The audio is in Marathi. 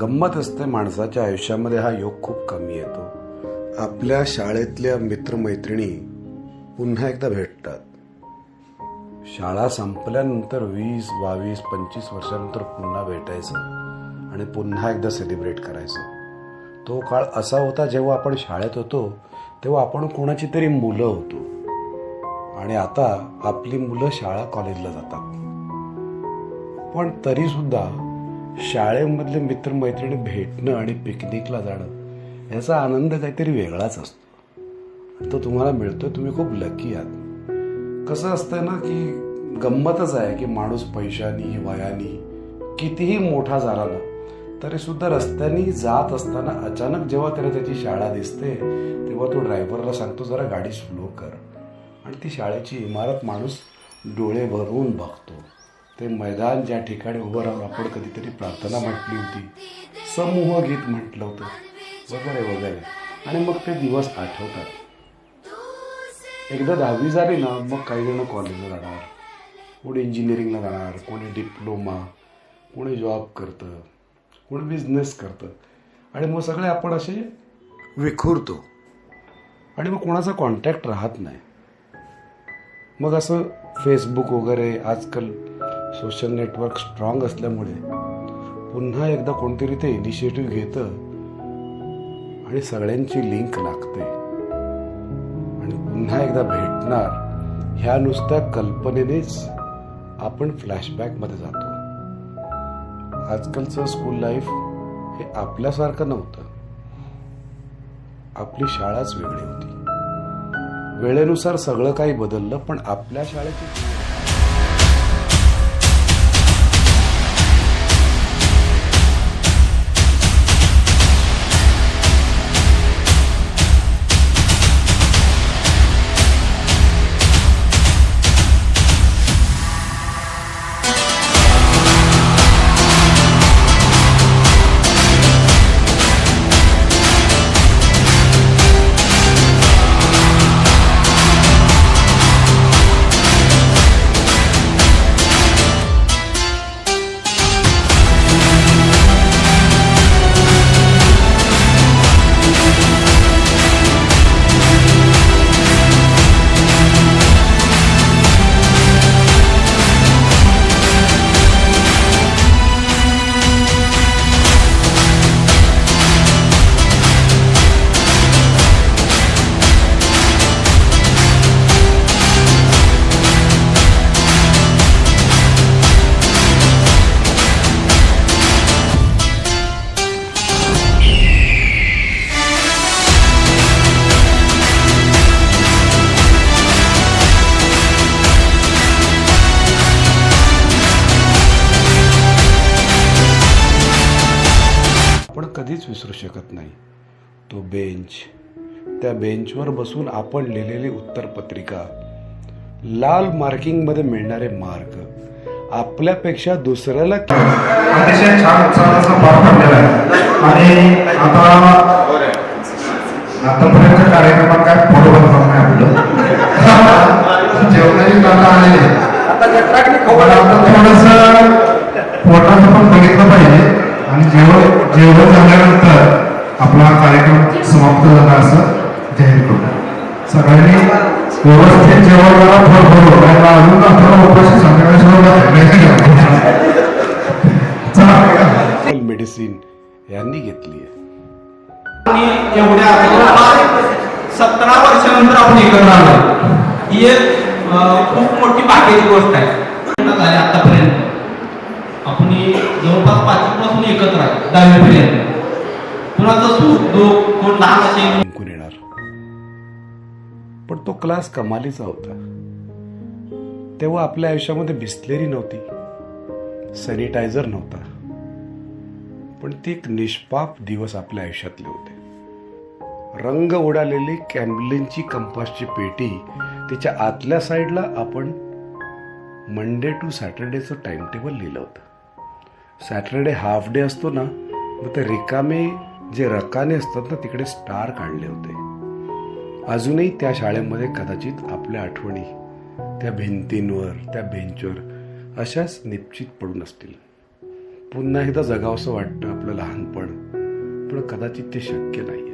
गंमत असते माणसाच्या आयुष्यामध्ये हा योग खूप कमी येतो. आपल्या शाळेतल्या मित्रमैत्रिणी पुन्हा एकदा भेटतात. शाळा संपल्यानंतर वीस बावीस पंचवीस वर्षानंतर पुन्हा भेटायचं आणि पुन्हा एकदा सेलिब्रेट करायचं. तो काळ असा होता जेव्हा आपण शाळेत होतो तेव्हा आपण कोणाची तरी मुलं होतो. आणि आता आपली मुलं शाळा कॉलेजला जातात. पण तरी सुद्धा शाळेमधले मित्रमैत्रिणी भेटणं आणि पिकनिकला जाणं याचा आनंद काहीतरी वेगळाच असतो. तो तुम्हाला मिळतोय तुम्ही खूप लकी आहात. कसं असतं ना की गंमतच आहे की माणूस पैशानी वयानी कितीही मोठा झाला ना तरी सुद्धा रस्त्यानी जात असताना अचानक जेव्हा त्याला त्याची शाळा दिसते तेव्हा तो ड्रायव्हरला सांगतो जरा गाडी स्लो कर. आणि ती शाळेची इमारत माणूस डोळे भरून बघतो. ते मैदान ज्या ठिकाणी उभं राहून आपण कधीतरी प्रार्थना म्हटली होती समूह गीत म्हटलं होतं वगैरे वगैरे. आणि मग ते दिवस आठवतात. एकदा दहावी झाली ना मग काही जण कॉलेजला जाणार. कोणी इंजिनिअरिंगला जाणार कोणी डिप्लोमा कोणी जॉब करतं कोणी बिझनेस करतं. आणि मग सगळे आपण असे विखुरतो. आणि मग कोणाचा कॉन्टॅक्ट राहत नाही. मग असं फेसबुक वगैरे आजकाल सोशल नेटवर्क स्ट्रॉंग असल्यामुळे पुन्हा एकदा कोणतरी ते इनिशिएटिव्ह घेतं आणि सगळ्यांची लिंक लागते. आणि पुन्हा एकदा भेटणार ह्या नुसत्या कल्पनेनेच आपण फ्लॅशबॅकमध्ये जातो. आजकालचं स्कूल लाईफ हे आपल्यासारखं नव्हतं. आपली शाळाच वेगळी होती. वेळेनुसार सगळं काही बदललं पण आपल्या शाळेची कधीच विसरू शकत नाही. तो बेंच. त्या बेंचवर बसून आपण लिहिलेली उत्तरपत्रिका. लाल मार्किंगमध्ये मिळणारे मार्क. आपल्यापेक्षा दुसऱ्याला अतिशय छान उत्साहात असा पार पडलेला आहे. आणि आता आतापर्यंतच्या कार्यक्रमात काय फोटो बनवणार नाही आपलं? जेवणाची ताटा आलेली आता थोडस पोटाचं पण बघितलं पाहिजे. आणि जेवण जेवण झाल्यानंतर आपला कार्यक्रम समाप्त झाला असं जाहीर करू. सगळ्यांनी व्यवस्थित जेवण करा कारण अजून आपल्याला उपाशी संध्याकाळी मेडिसिन यांनी घेतली आहे. आणि एवढ्या सतरा वर्षानंतर आपण एकत्र आलो ही एक खूप मोठी बाकीची गोष्ट आहे. आतापर्यंत. दहावीपर्यंत कुणाचं सुख दुःख कोण लहान असेल जिंकून येणार? पण तो क्लास कमालीचा होता. तेव्हा आपल्या आयुष्यामध्ये बिस्लेरी नव्हती. सॅनिटायझर नव्हता. पण ती एक निष्पाप दिवस आपल्या आयुष्यातले होते. रंग उडालेली कॅम्बलिनची कंपासची पेटी तिच्या आतल्या साईडला आपण मंडे टू सॅटर्डेचं टाइम टेबल लिहिलं होतं. सॅटर्डे हाफ डे असतो ना मग ते रिकामे जे रकाने असतात ना तिकडे स्टार काढले होते. अजूनही त्या शाळेमध्ये कदाचित आपल्या आठवणी त्या भिंतींवर त्या बेंचवर अशाच निश्चित पडून असतील. पुन्हा एकदा जगावंसं वाटतं आपलं लहानपण पण कदाचित ते शक्य नाही आहे